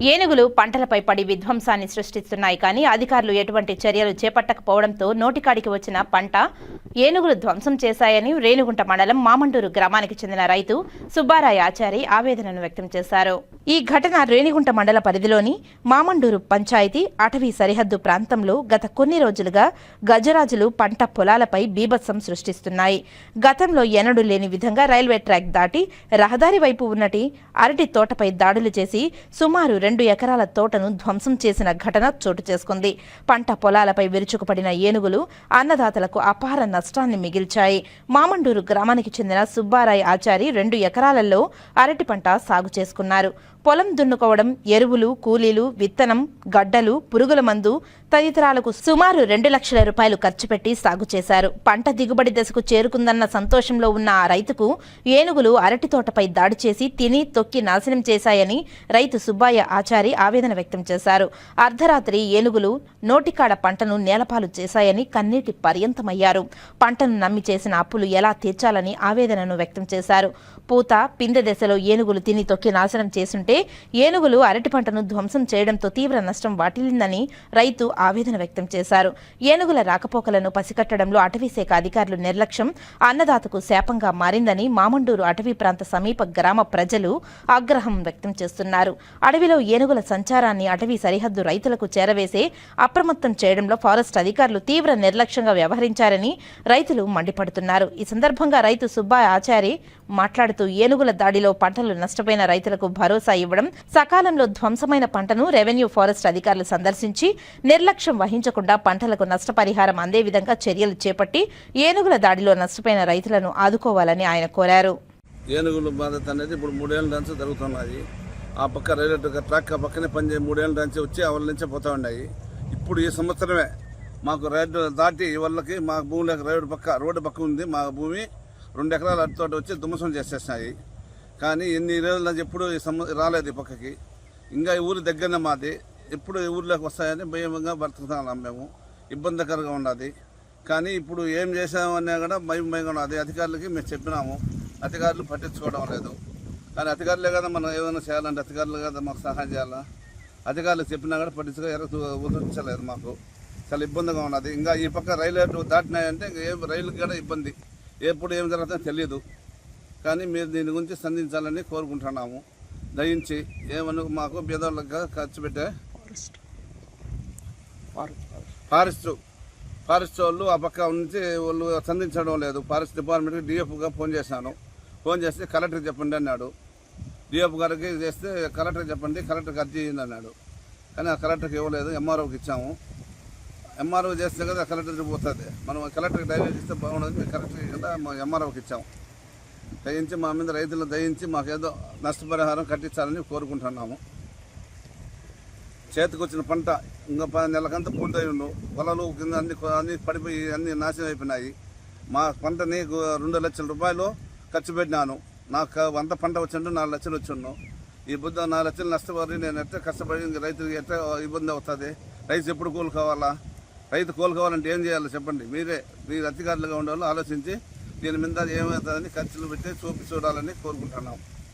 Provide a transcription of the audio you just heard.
ఏనుగులు పంటలపై పడి విధ్వంసాన్ని సృష్టిస్తున్నాయి కానీ అధికారులు ఎటువంటి చర్యలు చేపట్టకపోవడంతో నోటికాడికి వచ్చిన పంట ఏనుగులు ధ్వంసం చేశాయని రేణుగుంట మండలం మామండూరు గ్రామానికి చెందిన రైతు సుబ్బారాయ ఆచారి ఆవేదనను వ్యక్తం చేశారు. ఈ ఘటన రేణిగుంట మండల పరిధిలోని మామండూరు పంచాయతీ అటవీ సరిహద్దు ప్రాంతంలో గత కొన్ని రోజులుగా గజరాజులు పంట పొలాలపై బీభత్సం సృష్టిస్తున్నాయి. గతంలో ఎనడు లేని విధంగా రైల్వే ట్రాక్ దాటి రహదారి వైపు ఉన్నటి అరటి తోటపై దాడులు చేసి సుమారు రెండు ఎకరాల తోటను ధ్వంసం చేసిన ఘటన చోటు చేసుకుంది. పంట పొలాలపై విరుచుకుపడిన ఏనుగులు అన్నదాతలకు అపార నష్టాన్ని మిగిల్చాయి. మామండూరు గ్రామానికి చెందిన సుబ్బారాయ్ ఆచారి రెండు ఎకరాలలో అరటి పంట సాగు చేసుకున్నారు. పొలం దున్నుకోవడం ఎరువులు కూలీలు విత్తనం గడ్డలు పురుగుల మందు తదితరాలకు సుమారు రెండు లక్షల రూపాయలు ఖర్చు పెట్టి సాగు చేశారు. పంట దిగుబడి దశకు చేరుకుందన్న సంతోషంలో ఉన్న ఆ రైతుకు ఏనుగులు అరటి తోటపై దాడి చేసి తిని తొక్కి నాశనం చేశాయని రైతు సుబ్బయ్య ఆచారి ఆవేదన వ్యక్తం చేశారు. అర్ధరాత్రి ఏనుగులు నోటికాడ పంటను నేలపాలు చేశాయని కన్నీటి పర్యంతమయ్యారు. పంటను నమ్మి చేసిన అప్పులు ఎలా తీర్చాలని ఆవేదనను వ్యక్తం చేశారు. పూత పిందె దశలో ఏనుగులు తిని తొక్కి నాశనం చేసుంటే ఏనుగులు అరటి పంటను ధ్వంసం చేయడంతో తీవ్ర నష్టం వాటిల్లిందని రైతు ఆవేదన వ్యక్తం చేశారు. ఏనుగుల రాకపోకలను పసికట్టడంలో అటవీ శాఖ అధికారులు నిర్లక్ష్యం అన్నదాతకు శాపంగా మారిందని మామండూరు అటవీ ప్రాంత సమీప గ్రామ ప్రజలు ఆగ్రహం వ్యక్తం చేస్తున్నారు. అడవిలో ఏనుగుల సంచారాన్ని అటవీ సరిహద్దు రైతులకు చేరవేసే అప్రమత్తం చేయడంలో ఫారెస్ట్ అధికారులు తీవ్ర నిర్లక్ష్యంగా వ్యవహరించారని రైతులు మండిపడుతున్నారు. ఈ సందర్భంగా రైతు సుబ్బా ఆచారి మాట్లాడుతూ ఏనుగుల దాడిలో పంటలు నష్టపోయిన రైతులకు భరోసా ఇవ్వడం సకాలంలో ధ్వంసమైన పంటను రెవెన్యూ ఫారెస్ట్ అధికారులు సందర్శించి నిర్లక్ష్యం వహించకుండా పంటలకు నష్టపరిహారం అందే విధంగా చర్యలు చేపట్టి ఏనుగుల దాడిలో నష్టపోయిన రైతులను ఆదుకోవాలని ఆయన కోరారు. ఏనుగుల బాధ్యత అనేది ఇప్పుడు మూడేళ్ళ నుంచి జరుగుతున్నది. ఆ పక్క రైల్వే ట్రాక్ ఆ పక్కనే పనిచేయ మూడేళ్ళ నుంచి వచ్చి అవల నుంచే పోతూ ఉన్నాయి. ఇప్పుడు ఈ సంవత్సరమే మాకు రైతు దాటి వాళ్ళకి మా భూమిలోకి రోడ్డు పక్క రోడ్డు పక్క ఉంది. మా భూమి రెండు ఎకరాల అటుతోటి వచ్చి దుమ్మసం చేసేసినాయి. కానీ ఎన్ని రోజుల నుంచి ఎప్పుడు రాలేదు ఈ పక్కకి. ఇంకా ఈ ఊరి దగ్గరనే మాది. ఎప్పుడు ఈ ఊర్లోకి వస్తాయని భయంగా బ్రతుకుతున్నాం మేము. ఇబ్బందికరంగా ఉన్నది. కానీ ఇప్పుడు ఏం చేసామన్నా కూడా భయం భయంగా ఉన్నది. అధికారులకి మేము చెప్పినాము. అధికారులు పట్టించుకోవడం లేదు. కానీ అధికారులే కదా మనం ఏమైనా చేయాలంటే అధికారులు కదా మాకు సహాయం చేయాలా? అధికారులకు చెప్పినా కూడా పట్టించుకో ఎవరు ఉదరించలేదు మాకు. చాలా ఇబ్బందిగా ఉన్నది. ఇంకా ఈ పక్క రైలు దాటినాయంటే ఇంకా ఏ రైలుకి కూడా ఇబ్బంది. ఎప్పుడు ఏం జరుగుతుందో తెలియదు. కానీ మీరు దీని గురించి స్పందించాలని కోరుకుంటున్నాము. దయించి ఏమను మాకు బీదోళ్ళకి ఖర్చు పెట్టే ఫారెస్ట్. ఫారెస్ట్ వాళ్ళు ఆ పక్క నుంచి వాళ్ళు సంధించడం లేదు. ఫారెస్ట్ డిపార్ట్మెంట్కి డిఎఫ్గా ఫోన్ చేశాను. ఫోన్ చేస్తే కలెక్టర్కి చెప్పండి అన్నాడు. డిఎఫ్ గారికి చేస్తే కలెక్టర్ చెప్పండి కలెక్టర్కి అర్జీ చేయండి అన్నాడు. కానీ ఆ కలెక్టర్కి ఇవ్వలేదు ఎంఆర్ఓకి ఇచ్చాము. ఎంఆర్ఓ చేస్తే కదా కలెక్టర్కి పోతుంది. మనం కలెక్టర్కి డైరెక్ట్ ఇస్తే బాగుండదు కలెక్టర్ కదా ఎంఆర్ఓకి ఇచ్చాము. దయించి మా మీద రైతులు దయించి మాకేదో నష్టపరిహారం కట్టించాలని కోరుకుంటున్నాము. చేతికి వచ్చిన పంట ఇంకా పది నెలకంతా పూర్తయి పొలాలు కింద అన్ని అన్ని పడిపోయి అన్ని నాశనం అయిపోయినాయి. మా పంటని రెండు లక్షల రూపాయలు ఖర్చు పెట్టినాను. నాకు వంద పంట వచ్చిండు నాలుగు లక్షలు వచ్చిండు. ఈ బుద్ధ నాలుగు లక్షలు నష్టపడి నేను ఎట్లా కష్టపడి రైతుకి ఎట్లా ఇబ్బంది అవుతుంది? రైతు ఎప్పుడు కోలుకోవాలా? రైతు కోలుకోవాలంటే ఏం చేయాలో చెప్పండి. మీరే మీరు అధికారులుగా ఉండాలో ఆలోచించి దీని మీద ఏమవుతుందని ఖర్చులు పెట్టి చూపి చూడాలని కోరుకుంటున్నాం.